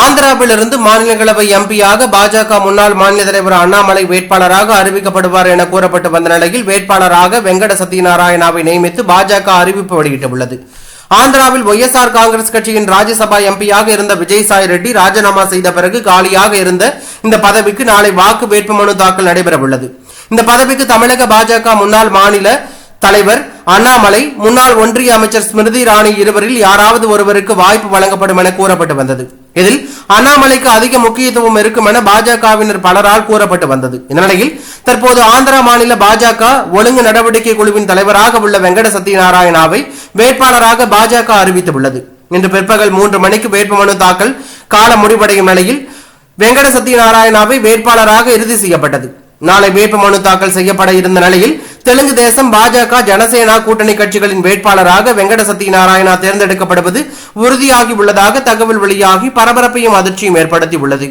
ஆந்திராவிலிருந்து மாநிலங்களவை எம்பியாக பாஜக முன்னாள் மாநில தலைவர் அண்ணாமலை வேட்பாளராக அறிவிக்கப்படுவார் என கூறப்பட்டு வந்த நிலையில் வேட்பாளராக வெங்கட சத்யநாராயணாவை நியமித்து பாஜக அறிவிப்பு வெளியிட்டுள்ளது. ஆந்திராவில் ஒய்எஸ்ஆர் காங்கிரஸ் கட்சியின் ராஜ்யசபா எம்பியாக இருந்த விஜய்சாய் ரெட்டி ராஜினாமா செய்த பிறகு காலியாக இருந்த இந்த பதவிக்கு நாளை வாக்கு வேட்புமனு தாக்கல் நடைபெறவுள்ளது. இந்த பதவிக்கு தமிழக பாஜக முன்னாள் மாநில தலைவர் அண்ணாமலை முன்னாள் ஒன்றிய அமைச்சர் ஸ்மிருதி இராணி இருவரில் யாராவது ஒருவருக்கு வாய்ப்பு வழங்கப்படும் என கூறப்பட்டு வந்தது. இதில் அண்ணாமலைக்கு அதிக முக்கியத்துவம் இருக்கும் என பாஜகவினர் பலரால் கூறப்பட்டு வந்தது. இந்த நிலையில் தற்போது ஆந்திரா மாநில பாஜக ஒழுங்கு நடவடிக்கை குழுவின் தலைவராக உள்ள வெங்கட சத்யநாராயணாவை வேட்பாளராக பாஜக அறிவித்துள்ளது. இன்று பிற்பகல் மூன்று மணிக்கு வேட்புமனு தாக்கல் காலம் முடிவடையும் நிலையில் வெங்கட சத்யநாராயணாவை வேட்பாளராக இறுதி செய்யப்பட்டது. நாளை வேட்புமனு தாக்கல் செய்யப்பட இருந்த நிலையில் தெலுங்கு தேசம் பாஜக ஜனசேனா கூட்டணி கட்சிகளின் வேட்பாளராக வெங்கட சத்யநாராயணா தேர்ந்தெடுக்கப்படுவது உறுதியாகி உள்ளதாக தகவல் வெளியாகி பரபரப்பையும் அதிர்ச்சியும் ஏற்படுத்தி உள்ளது